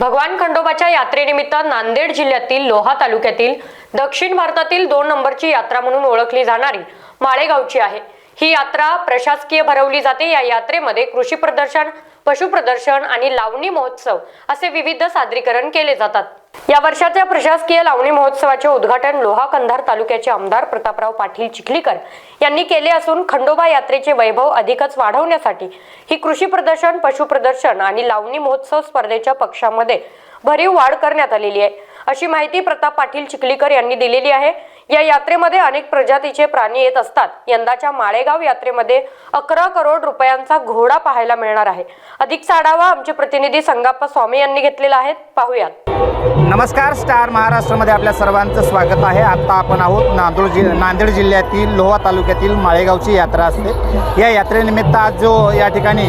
भगवान खंडोबाच्या यात्रेनिमित्त नांदेड जिल्ह्यातील लोहा तालुक्यातील दक्षिण भारतातील दोन नंबरची यात्रा म्हणून ओळखली जाणारी माळेगावची आहे. ही यात्रा प्रशासकीय भरवली जाते. या यात्रेमध्ये कृषी प्रदर्शन पशु प्रदर्शन आणि लावणी महोत्सव असे विविध सादरीकरण केले जातात. या वर्षाच्या प्रशासकीय लावणी महोत्सवाचे उद्घाटन लोहा कंधार तालुक्याचे आमदार प्रतापराव पाटील चिखलीकर यांनी केले असून खंडोबा यात्रेचे वैभव अधिकच वाढवण्यासाठी ही कृषी प्रदर्शन पशु प्रदर्शन आणि लावणी महोत्सव स्पर्धेच्या पक्षामध्ये भरीव वाढ करण्यात आलेली आहे. अशी माहिती प्रताप पाटील चिखलीकर यांनी दिलेली आहे. या यात्रेमध्ये अनेक प्रजातीचे प्राणी येत असतात. यंदाच्या माळेगाव यात्रेमध्ये अकरा करोड रुपयांचा घोडा पाहायला मिळणार आहे. अधिकचा आढावा आमचे प्रतिनिधी संगाप्पा स्वामी यांनी घेतलेला आहे. पाहूयात. नमस्कार स्टार महाराष्ट्रामध्ये आपल्या सर्वांचं स्वागत आहे. आत्ता आपण आहोत नांदोड जि नांदेड जिल्ह्यातील लोहा तालुक्यातील माळेगावची यात्रा असते. या यात्रेनिमित्त आज जो या ठिकाणी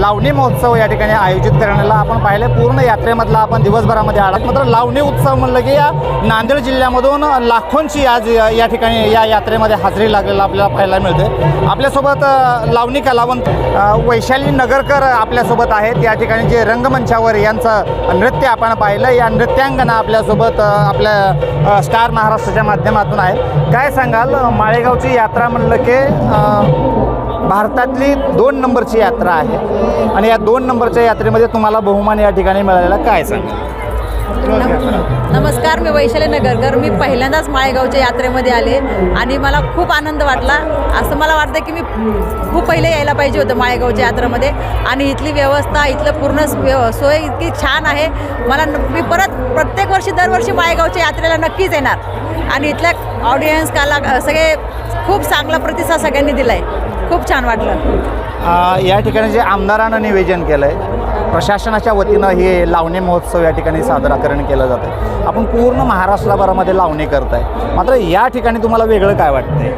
लावणी महोत्सव या ठिकाणी आयोजित करण्याला आपण पाहिलं पूर्ण यात्रेमधला आपण दिवसभरामध्ये आला मात्र लावणी उत्सव म्हणलं की या नांदेड जिल्ह्यामधून लाखोंची आज या ठिकाणी या यात्रेमध्ये हजेरी लागलेला आपल्याला पाहायला मिळते आपल्यासोबत लावणी कलावंत वैशाली नगरकर आपल्यासोबत आहेत. या ठिकाणी जे रंगमंचावर यांचं नृत्य आपण पाहिलं या नृत्यांगना आपल्यासोबत आपल्या स्टार महाराष्ट्राच्या माध्यमातून आहे काय सांगाल माळेगावची यात्रा म्हणलं की भारतातली दोन नंबरची यात्रा आहे. आणि या दोन नंबरच्या यात्रेमध्ये तुम्हाला बहुमान या ठिकाणी मिळालेला. काय सांगाल? नमस्कार मी वैशाली नगरकर मी पहिल्यांदाच माळेगावच्या यात्रेमध्ये आले आणि मला खूप आनंद वाटला. असं मला वाटतं की मी खूप पहिले यायला पाहिजे होतं माळेगावच्या यात्रेमध्ये. आणि इथली व्यवस्था इथलं पूर्ण व्यव सोय इतकी छान आहे. मला मी परत प्रत्येक वर्षी दरवर्षी माळेगावच्या यात्रेला नक्कीच येणार. आणि इथल्या ऑडियन्स काला सगळे खूप चांगला प्रतिसाद सगळ्यांनी दिला आहे खूप छान वाटलं. या ठिकाणी जे आमदारानं निवेदन केलं आहे प्रशासनाच्या वतीनं हे लावणी महोत्सव या ठिकाणी सादराकरण केलं जातं आहे आपण पूर्ण महाराष्ट्रभरामध्ये लावणी करत आहे मात्र या ठिकाणी तुम्हाला वेगळं काय वाटतंय?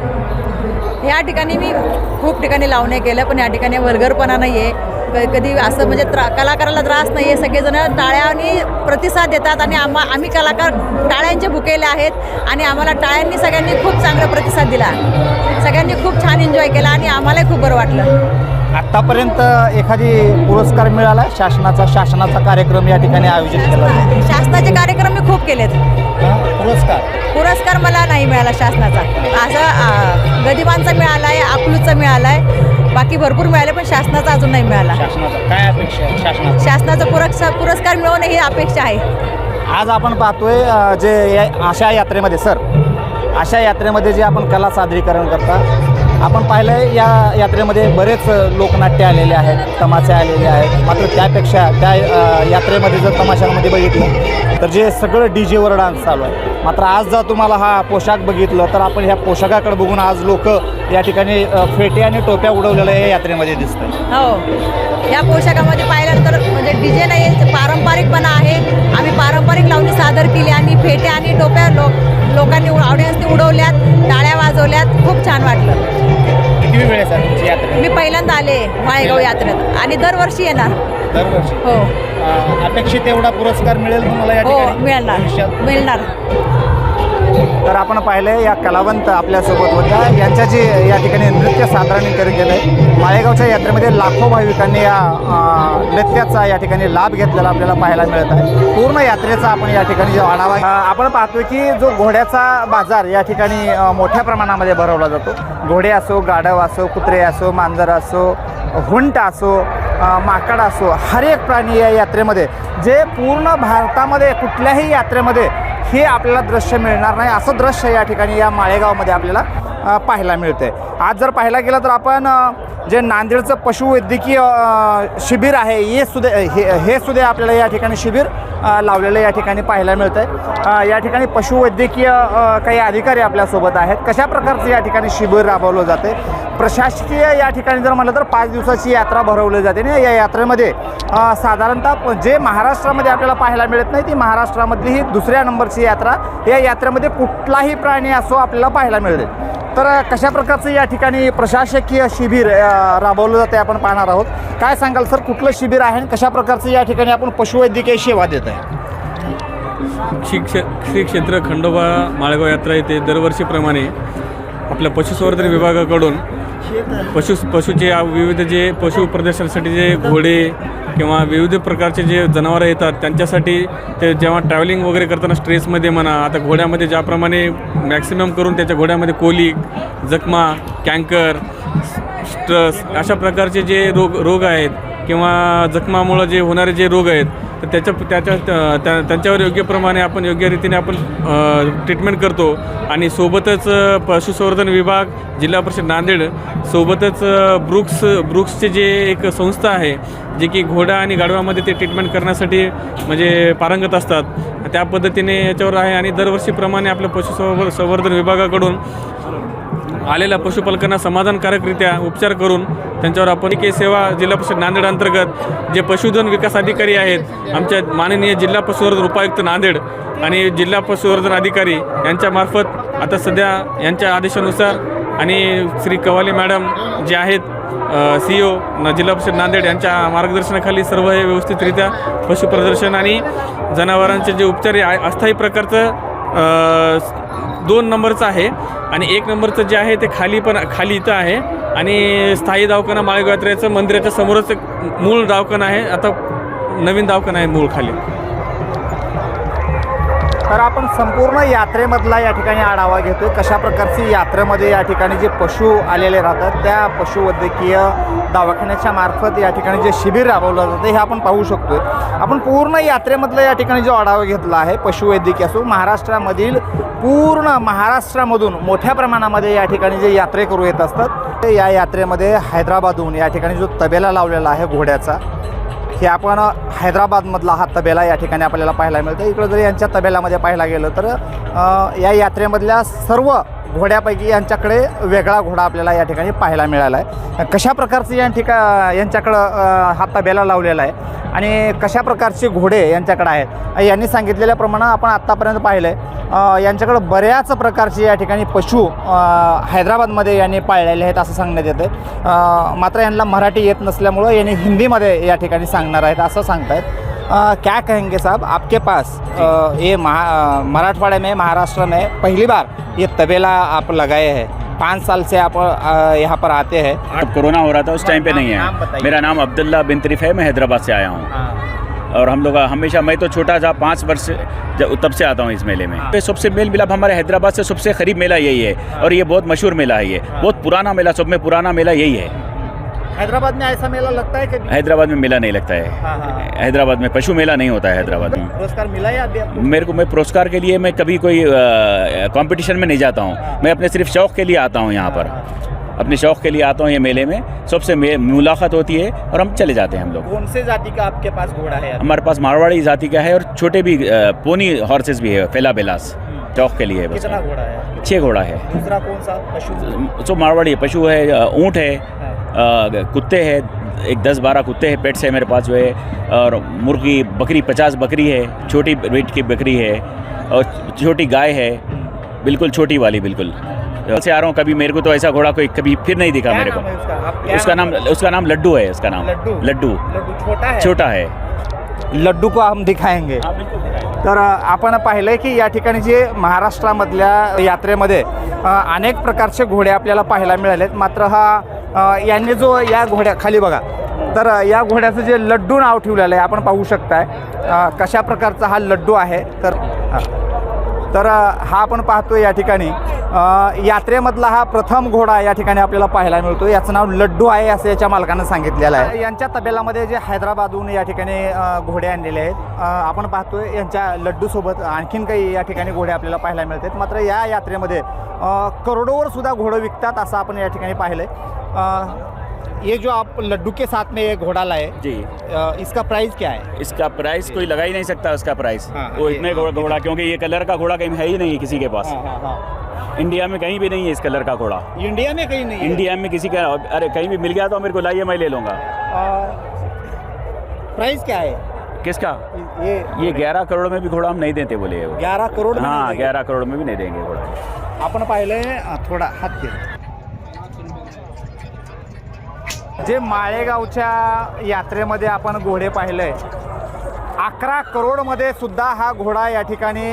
या ठिकाणी मी खूप ठिकाणी लावणी केल्या पण या ठिकाणी वर्गरपणा नाही आहे कधी असं म्हणजे त्रा कलाकाराला त्रास नाही आहे सगळेजण टाळ्यांनी प्रतिसाद देतात आणि आम्हा आम्ही कलाकार टाळ्यांचे भुकेले आहेत आणि आम्हाला टाळ्यांनी सगळ्यांनी खूप चांगला प्रतिसाद दिला. सगळ्यांनी खूप छान एन्जॉय केला आणि आम्हालाही खूप बरं वाटलं. आत्तापर्यंत एखादी पुरस्कार मिळाला? शासनाचा शासनाचा कार्यक्रम या ठिकाणी आयोजित केला जातो. शासनाचे कार्यक्रम मी खूप केलेत. हा, पुरस्कार? पुरस्कार मला नाही मिळाला शासनाचा. असं आ, गदिमांचा मिळाला आहे अकलूचा मिळाला आहे बाकी भरपूर मिळाले पण शासनाचा अजून नाही मिळाला. शासनाचा? काय अपेक्षा आहे शासनाचा? शासनाचा पुरस्कार पुरस्कार मिळवणे ही अपेक्षा आहे. आज आपण पाहतोय अ, जे या अशा यात्रेमध्ये सर अशा यात्रेमध्ये जे आपण कला सादरीकरण करता आपण पाहिलं आहे या यात्रेमध्ये बरेच लोकनाट्य आलेले आहेत तमाशे आलेले आहेत. मात्र त्यापेक्षा त्या यात्रेमध्ये जर तमाशामध्ये बघितलं तर जे सगळं डी जेवर डान्स चालू आहे. मात्र आज जर तुम्हाला हा पोशाख बघितलं तर आपण ह्या पोशाखाकडे बघून आज लोक या ठिकाणी फेटे आणि टोप्या उडवलेल्या या यात्रेमध्ये दिसतात. हो. या पोशाखामध्ये पाहिलं सादर केली आणि फेटे आणि टोप्या लोक लोकांनी ऑडियन्सने उडवल्यात टाळ्या वाजवल्यात. खूप छान वाटलं. मी पहिल्यांदा आले माळेगाव यात्रेत आणि दरवर्षी येणार. दरवर्षी? हो. अपेक्षित एवढा पुरस्कार मिळेल तुम्हाला हो मिळणार? मिळणार. तर आपण पाहिलं या कलावंत आपल्यासोबत होत्या. यांच्या जे या ठिकाणी नृत्य सादरीकरण केलं आहे माळेगावच्या यात्रेमध्ये लाखो भाविकांनी या नृत्याचा या ठिकाणी लाभ घेतलेला आपल्याला पाहायला मिळत आहे. पूर्ण यात्रेचा आपण या ठिकाणी जो आढावा आपण पाहतोय की जो घोड्याचा बाजार या ठिकाणी मोठ्या प्रमाणामध्ये भरवला जातो. घोडे असो गाढव असो कुत्रे असो मांजर असो हुंट असो माकड असो हर एक प्राणी या यात्रेमध्ये जे पूर्ण भारतामध्ये कुठल्याही यात्रेमध्ये हे आपल्याला दृश्य मिळणार नाही. असं दृश्य या ठिकाणी या माळेगावमध्ये आपल्याला पाहायला मिळते आज जर पाहायला गेलं तर आपण जे नांदेडचं पशुवैद्यकीय शिबिर आहे हे सुद्धा हे हे सुद्धा आपल्याला या ठिकाणी शिबिर लावलेलं या ठिकाणी पाहायला मिळतं आहे या ठिकाणी पशुवैद्यकीय काही अधिकारी आपल्यासोबत आहेत. कशा प्रकारचं या ठिकाणी शिबिर राबवलं जाते प्रशासकीय या ठिकाणी जर म्हटलं तर पाच दिवसाची यात्रा भरवली जाते. आणि या यात्रेमध्ये साधारणतः जे महाराष्ट्रामध्ये आपल्याला पाहायला मिळत नाही ती महाराष्ट्रामधली ही दुसऱ्या नंबरची यात्रा. या यात्रेमध्ये कुठलाही प्राणी असो आपल्याला पाहायला मिळते तर कशा प्रकारचं या ठिकाणी प्रशासकीय शिबिर राबवलं जाते आपण पाहणार आहोत. काय सांगाल सर कुठलं शिबिर आहे आणि कशा प्रकारचं या ठिकाणी आपण पशुवैद्यकीय सेवा देत आहे? श्री क्षे श्री क्षेत्र खंडोबा माळेगाव यात्रा येथे दरवर्षीप्रमाणे आपल्या पशुसंवर्धन विभागाकडून पशु पशूचे विविध जे पशु प्रदर्शनासाठी जे घोडे किंवा विविध प्रकारचे जे जनावरं येतात त्यांच्यासाठी ते जेव्हा ट्रॅव्हलिंग वगैरे करताना स्ट्रेसमध्ये म्हणा आता घोड्यामध्ये ज्याप्रमाणे मॅक्सिमम करून त्याच्या घोड्यामध्ये कोलिक जखमा कँकर स्ट्रस अशा प्रकारचे जे रोग रोग आहेत किंवा जखमामुळं जे होणारे जे रोग आहेत तर त्याच्या त्याच्या त्या त्यांच्यावर योग्यप्रमाणे आपण योग्य रीतीने आपण ट्रीटमेंट करतो. आणि सोबतच पशुसंवर्धन विभाग जिल्हा परिषद नांदेड सोबतच ब्रुक्स ब्रुक्सचे जे एक संस्था आहे जे की घोडा आणि गाडवामध्ये ते ट्रीटमेंट करण्यासाठी म्हणजे पारंगत असतात. त्या पद्धतीने याच्यावर आहे आणि दरवर्षीप्रमाणे आपल्या पशुसंवर संवर्धन विभागाकडून आलेल्या पशुपालकांना समाधानकारकरित्या उपचार करून त्यांच्यावर आपण के सेवा जिल्हा परिषद नांदेड अंतर्गत जे पशुधन विकास अधिकारी आहेत आमच्या माननीय जिल्हा पशुवर्धन उपायुक्त नांदेड आणि जिल्हा पशुवर्धन अधिकारी यांच्यामार्फत आता सध्या यांच्या आदेशानुसार आणि श्री कवाले मॅडम जे आहेत सी ओ जिल्हा परिषद नांदेड यांच्या मार्गदर्शनाखाली सर्व हे व्यवस्थितरित्या पशुप्रदर्शन आणि जनावरांचे जे उपचार आहे अस्थायी प्रकारचं दोन नंबरचं आहे आणि एक नंबरचं जे आहे ते खाली पण खाली इथं आहे. आणि स्थायी दवाखाना माळेगाव मंदिराच्या समोरच एक मूळ दवाखाना आहे. आता नवीन दवाखाना आहे मूळ खाली. तर आपण संपूर्ण यात्रेमधला या ठिकाणी आढावा घेतो कशा प्रकारची यात्रेमध्ये या ठिकाणी जे पशु आलेले राहतात त्या पशुवैद्यकीय दवाखान्याच्या मार्फत या ठिकाणी जे शिबिर राबवलं जातं हे आपण पाहू शकतो आपण पूर्ण यात्रेमधला या ठिकाणी जो आढावा घेतला आहे पशुवैद्यकीय असो महाराष्ट्रामधील पूर्ण महाराष्ट्रामधून मोठ्या प्रमाणामध्ये या ठिकाणी जे यात्रेकरू येत असतात ते या यात्रेमध्ये हैदराबादहून या ठिकाणी जो तबेला लावलेला आहे घोड्याचा हे आपण हैदराबादमधला हा तबेला या ठिकाणी आपल्याला पाहायला मिळतं इकडं जर यांच्या तबेल्यामध्ये पाहायला गेलं तर या यात्रेमधल्या सर्व घोड्यापैकी यांच्याकडे वेगळा घोडा आपल्याला या ठिकाणी पाहायला मिळाला आहे कशा प्रकारचं या ठिका यांच्याकडं अ, हा लावलेला आहे आणि कशा प्रकारचे घोडे यांच्याकडे आहेत? यांनी सांगितलेल्याप्रमाणे आपण आत्तापर्यंत पाहिलं आहे यांच्याकडं बऱ्याच प्रकारचे या ठिकाणी पशु हैदराबादमध्ये यांनी पाळलेले आहेत असं सांगण्यात येतं आहे मात्र यांना मराठी येत नसल्यामुळं यांनी हिंदीमध्ये या ठिकाणी सांगणार आहेत असं सांगतायत. अ, क्या कहेंगे साहब? आपके पास अ, ये महा मराठवाड़े में महाराष्ट्र में पहली बार ये तबेला आप लगाए हैं? पाँच साल से आप यहाँ पर आते हैं। जब कोरोना हो रहा था उस टाइम पे नहीं है। मेरा नाम अब्दुल्ला बिन तरीफ है मैं हैदराबाद से आया हूँ। और हम लोग हमेशा मैं तो छोटा था पाँच वर्ष जब तब से आता हूँ इस मेले में। पे सबसे मेल मिलाप हमारे हैदराबाद से सबसे करीब मेला यही है। और ये बहुत मशहूर मेला है ये। बहुत पुराना मेला सब में पुराना मेला यही है। हैदराबाद में ऐसा मेला लगता है कभी? हैदराबाद में मेला नहीं लगता हाँ, हाँ। है हैदराबाद में पशु मेला नहीं होता है हैदराबाद में। पुरस्कार मिला है अभी आपको? मेरे को मैं पुरस्कार के लिए मैं कभी कोई कंपटीशन में नहीं जाता हूँ। मैं अपने सिर्फ़ शौक़ के लिए आता हूँ यहाँ पर। अपने शौक़ के लिए आता हूँ ये मेले में। सबसे मुलाकात होती है और हम चले जाते हैं हम लोग। कौन से जाति का आपके पास घोड़ा है? हमारे पास मारवाड़ी जाति का है और छोटे भी पोनी हॉर्सेस भी है फेला बेलास। शौक़ के लिए है कितना घोड़ा है? छः घोड़ा है। दूसरा कौन सा? पशु? तो मारवाड़ी है पशु है ऊँट है। कुत्ते है एक दस बारह कुत्ते हैं पेट्स है मेरे पास जो है और मुर्गी बकरी पचास बकरी है छोटी वेट की बकरी है और छोटी गाय है बिल्कुल छोटी वाली बिल्कुल। से आ रहा हूँ कभी मेरे को तो ऐसा घोड़ा कोई कभी फिर नहीं दिखा मेरे नाम को। उसका? आप उसका नाम उसका नाम लड्डू है उसका नाम। लड्डू? छोटा है? छोटा है। लड्डू को हम दिखाएँगे। तर आपण पाहिलं की या ठिकाणी जे महाराष्ट्रामधल्या यात्रेमध्ये अनेक प्रकारचे घोडे आपल्याला पाहायला मिळालेत. मात्र हा यांनी जो या घोड्या खाली बघा. तर या घोड्याचं जे लड्डू नाव ठेवलेलं आहे आपण पाहू शकताय. कशा प्रकारचा हा लड्डू आहे? तर तर हा आपण पाहतो या ठिकाणी. यात्रेमधला हा प्रथम घोडा या ठिकाणी आपल्याला पाहायला मिळतो याचं नाव लड्डू आहे असं याच्या मालकानं सांगितलेलं आहे. यांच्या तबेलामध्ये जे हैदराबादहून या ठिकाणी घोडे आणलेले आहेत आपण पाहतोय यांच्या लड्डूसोबत आणखीन काही या ठिकाणी घोडे आपल्याला पाहायला मिळतात. मात्र या यात्रेमध्ये करोडोवर सुद्धा घोडं विकतात असं आपण या ठिकाणी पाहिलं आहे अ, ये जो आप लड्डू के साथ में ये घोड़ा लाए जी। अ, इसका प्राइस क्या है? इसका प्राइस कोई लगा ही नहीं सकता उसका प्राइस। हाँ, वो इतने घोड़ा घोड़ा क्योंकि ये कलर का घोड़ा कहीं है ही नहीं किसी के पास। हाँ हाँ इंडिया में कहीं भी नहीं है इस कलर का घोड़ा। इंडिया में कहीं नहीं इंडिया में किसी का अरे कहीं भी मिल गया तो मेरे को लाइए मैं ले लूँगा। प्राइस क्या है? किसका? ये ये ग्यारह करोड़ में भी घोड़ा हम नहीं देते बोले। ग्यारह करोड़ हाँ ग्यारह करोड़ में भी नहीं देंगे घोड़ा। आपण पाहिलंय अ, थोडा हात जे माळेगावच्या यात्रेमध्ये आपण घोडे पाहिले अकरा करोडमध्ये सुद्धा हा घोडा या ठिकाणी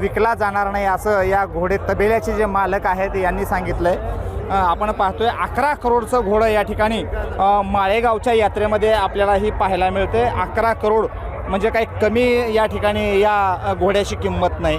विकला जाणार नाही असं या घोडे तबेल्याचे जे मालक आहेत यांनी सांगितलं आहे आपण पाहतोय अकरा करोडचं घोडं या ठिकाणी माळेगावच्या यात्रेमध्ये आपल्याला ही पाहायला मिळते अकरा करोड म्हणजे काही कमी या ठिकाणी या घोड्याची किंमत नाही.